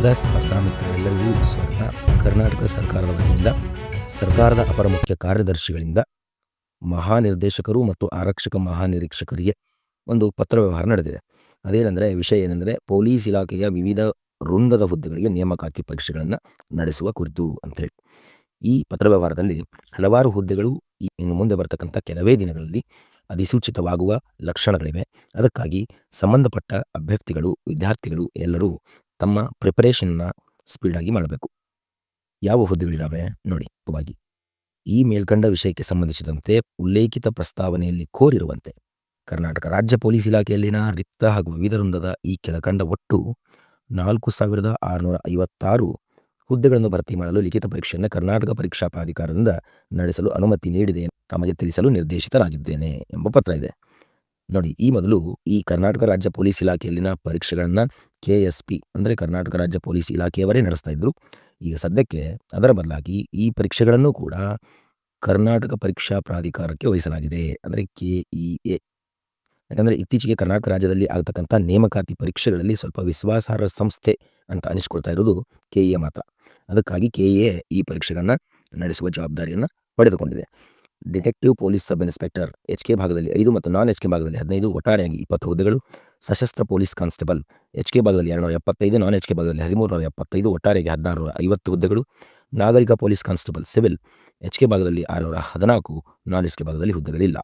ಸ್ನೇಹದ ಸ್ಪರ್ಧಾ ಮಿತ್ರರೆಲ್ಲರಿಗೂ ಸ್ವಾಗತ ಕರ್ನಾಟಕ ಸರ್ಕಾರದ ವತಿಯಿಂದ ಸರ್ಕಾರದ ಅಪರ ಮುಖ್ಯ ಕಾರ್ಯದರ್ಶಿಗಳಿಂದ ಮಹಾನಿರ್ದೇಶಕರು ಮತ್ತು ಆರಕ್ಷಕ ಮಹಾನಿರೀಕ್ಷಕರಿಗೆ ಒಂದು ಪತ್ರ ವ್ಯವಹಾರ ನಡೆದಿದೆ. ಅದೇನೆಂದರೆ ವಿಷಯ ಏನೆಂದರೆ ಪೊಲೀಸ್ ಇಲಾಖೆಯ ವಿವಿಧ ವೃಂದದ ಹುದ್ದೆಗಳಿಗೆ ನೇಮಕಾತಿ ಪರೀಕ್ಷೆಗಳನ್ನು ನಡೆಸುವ ಕುರಿತು ಅಂತೇಳಿ ಈ ಪತ್ರ ವ್ಯವಹಾರದಲ್ಲಿ ಹಲವಾರು ಹುದ್ದೆಗಳು ಇನ್ನು ಮುಂದೆ ಬರತಕ್ಕಂಥ ಕೆಲವೇ ದಿನಗಳಲ್ಲಿ ಅಧಿಸೂಚಿತವಾಗುವ ಲಕ್ಷಣಗಳಿವೆ. ಅದಕ್ಕಾಗಿ ಸಂಬಂಧಪಟ್ಟ ಅಭ್ಯರ್ಥಿಗಳು, ವಿದ್ಯಾರ್ಥಿಗಳು ಎಲ್ಲರೂ ತಮ್ಮ ಪ್ರಿಪರೇಷನ್ನ ಸ್ಪೀಡಾಗಿ ಮಾಡಬೇಕು. ಯಾವ ಹುದ್ದೆಗಳಿದ್ದಾವೆ ನೋಡಿ ಮುಖ್ಯವಾಗಿ ಈ ಮೇಲ್ಕಂಡ ವಿಷಯಕ್ಕೆ ಸಂಬಂಧಿಸಿದಂತೆ ಉಲ್ಲೇಖಿತ ಪ್ರಸ್ತಾವನೆಯಲ್ಲಿ ಕೋರಿರುವಂತೆ ಕರ್ನಾಟಕ ರಾಜ್ಯ ಪೊಲೀಸ್ ಇಲಾಖೆಯಲ್ಲಿನ ರಿಕ್ತ ಹಾಗೂ ವಿವಿಧ ವೃಂದದ ಈ ಕೆಳಕಂಡ ಒಟ್ಟು ನಾಲ್ಕು ಸಾವಿರದ ಆರುನೂರ ಐವತ್ತಾರು ಹುದ್ದೆಗಳನ್ನು ಭರ್ತಿ ಮಾಡಲು ಲಿಖಿತ ಪರೀಕ್ಷೆಯನ್ನು ಕರ್ನಾಟಕ ಪರೀಕ್ಷಾ ಪ್ರಾಧಿಕಾರದಿಂದ ನಡೆಸಲು ಅನುಮತಿ ನೀಡಿದೆ, ತಮಗೆ ತಿಳಿಸಲು ನಿರ್ದೇಶಿತರಾಗಿದ್ದೇನೆ ಎಂಬ ಪತ್ರ ಇದೆ. ನೋಡಿ, ಈ ಮೊದಲು ಈ ಕರ್ನಾಟಕ ರಾಜ್ಯ ಪೊಲೀಸ್ ಇಲಾಖೆಯಲ್ಲಿನ ಪರೀಕ್ಷೆಗಳನ್ನು ಕೆ ಎಸ್ ಪಿ, ಅಂದರೆ ಕರ್ನಾಟಕ ರಾಜ್ಯ ಪೊಲೀಸ್ ಇಲಾಖೆಯವರೇ ನಡೆಸ್ತಾ ಇದ್ದರು ಈಗ ಸದ್ಯಕ್ಕೆ ಅದರ ಬದಲಾಗಿ ಈ ಪರೀಕ್ಷೆಗಳನ್ನು ಕೂಡ ಕರ್ನಾಟಕ ಪರೀಕ್ಷಾ ಪ್ರಾಧಿಕಾರಕ್ಕೆ ವಹಿಸಲಾಗಿದೆ, ಅಂದರೆ ಕೆ ಇ ಎ. ಯಾಕಂದರೆ ಇತ್ತೀಚೆಗೆ ಕರ್ನಾಟಕ ರಾಜ್ಯದಲ್ಲಿ ಆಗ್ತಕ್ಕಂಥ ನೇಮಕಾತಿ ಪರೀಕ್ಷೆಗಳಲ್ಲಿ ಸ್ವಲ್ಪ ವಿಶ್ವಾಸಾರ್ಹ ಸಂಸ್ಥೆ ಅಂತ ಅನಿಸ್ಕೊಳ್ತಾ ಇರೋದು ಕೆ ಎ ಮಾತ್ರ. ಅದಕ್ಕಾಗಿ ಕೆ ಎ ಈ ಪರೀಕ್ಷೆಗಳನ್ನು ನಡೆಸುವ ಜವಾಬ್ದಾರಿಯನ್ನು ಪಡೆದುಕೊಂಡಿದೆ. Detective police sub inspector H K ಭಾಗದಲ್ಲಿ ಐದು ಮತ್ತು ನಾನ್ ಎಚ್ ಕೆ ಭಾಗದಲ್ಲಿ ಹದಿನೈದು, ಒಟ್ಟಾರೆಯಾಗಿ ಇಪ್ಪತ್ತು ಹುದ್ದೆಗಳು, ಸಶಸ್ತ್ರ ಪೊಲೀಸ್ ಕಾನ್ಸ್ಟೇಬಲ್ ಎಚ್ ಕೆ ಭಾಗದಲ್ಲಿ ಎರಡುನೂರ ಎಪ್ಪತ್ತೈದು, ನಾನ್ ಎಚ್ ಕೆ ಭಾಗದಲ್ಲಿ ಹದಿಮೂರು ನೂರ ಎಪ್ಪತ್ತೈದು, ಒಟ್ಟಾರೆಯಾಗಿ ಹದಿನಾರು ಐವತ್ತು ಹುದ್ದೆಗಳು, ನಾಗರಿಕ police constable civil H K ಭಾಗದಲ್ಲಿ ಆರುನೂರ ಹದಿನಾಲ್ಕು, ನಾನ್ ಎಚ್ ಕೆ ಭಾಗದಲ್ಲಿ ಹುದ್ದೆಗಳಿಲ್ಲ.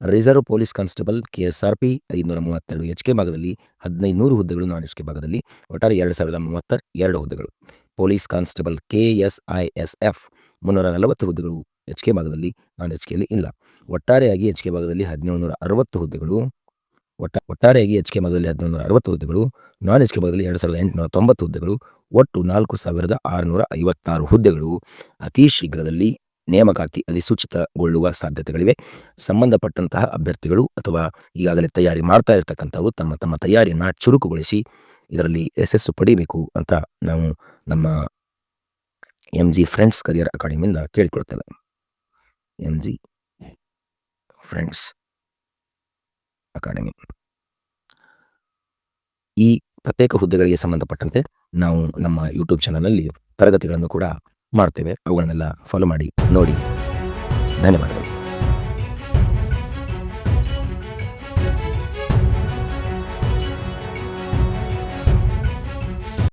Reserve police constable K S R P ಐದುನೂರ ಮೂವತ್ತೆರಡು, ಎಚ್ ಕೆ ಭಾಗದಲ್ಲಿ ಹದಿನೈದು ನೂರು ಹುದ್ದೆಗಳು, ನಾನ್ ಎಚ್ ಕೆ ಭಾಗದಲ್ಲಿ ಒಟ್ಟಾರೆ ಎರಡು ಸಾವಿರದ ಮೂವತ್ತ, ಎರಡು ಹುದ್ದೆಗಳು. Police constable K S I S F ಮುನ್ನೂರ ನಲವತ್ತು ಹುದ್ದೆಗಳು ಎಚ್ ಕೆ ಭಾಗದಲ್ಲಿ ನಾನ್ ಎಚ್ ಕೆಯಲ್ಲಿ ಇಲ್ಲ. ಒಟ್ಟಾರೆಯಾಗಿ ಎಚ್ ಕೆ ಭಾಗದಲ್ಲಿ ಹದಿನೇಳು ನೂರ ಅರವತ್ತು ಹುದ್ದೆಗಳು, ಒಟ್ಟ, ಒಟ್ಟಾರೆಯಾಗಿ ಎಚ್ ಕೆ ಭಾಗದಲ್ಲಿ ಹದಿನೇಳು ನೂರ ಅರವತ್ತು ಹುದ್ದೆಗಳು, ನಾನ್ ಎಚ್ ಕೆ ಭಾಗದಲ್ಲಿ ಎರಡು ಸಾವಿರದ ಎಂಟುನೂರ ತೊಂಬತ್ತು ಹುದ್ದೆಗಳು, ಒಟ್ಟು ನಾಲ್ಕು ಸಾವಿರದ ಆರುನೂರ ಐವತ್ತಾರು ಹುದ್ದೆಗಳು. ಅತಿ ಶೀಘ್ರದಲ್ಲಿ ನೇಮಕಾತಿ ಅಧಿಸೂಚಿತಗೊಳ್ಳುವ ಸಾಧ್ಯತೆಗಳಿವೆ. ಸಂಬಂಧಪಟ್ಟಂತಹ ಅಭ್ಯರ್ಥಿಗಳು ಅಥವಾ ಈಗಾಗಲೇ ತಯಾರಿ ಮಾಡ್ತಾ ಇರತಕ್ಕಂಥವು ತಮ್ಮ ತಮ್ಮ ತಯಾರಿಯನ್ನು ಚುರುಕುಗೊಳಿಸಿ ಇದರಲ್ಲಿ ಯಶಸ್ಸು ಪಡಿಬೇಕು ಅಂತ ನಾವು ನಮ್ಮ ಎಂ ಜಿ ಫ್ರೆಂಡ್ಸ್ ಕರಿಯರ್ ಅಕಾಡೆಮಿಯಿಂದ ಕೇಳಿಕೊಳ್ತೇವೆ. M G friends academy. ಈ ಪ್ರತ್ಯೇಕ ಹುದ್ದೆಗಳಿಗೆ ಸಂಬಂಧಪಟ್ಟಂತೆ ನಾವು ನಮ್ಮ ಯೂಟ್ಯೂಬ್ ಚಾನಲಲ್ಲಿ ತರಗತಿಗಳನ್ನು ಕೂಡ ಮಾಡ್ತೇವೆ. ಅವುಗಳನ್ನೆಲ್ಲ ಫಾಲೋ ಮಾಡಿ ನೋಡಿ. ಧನ್ಯವಾದಗಳು.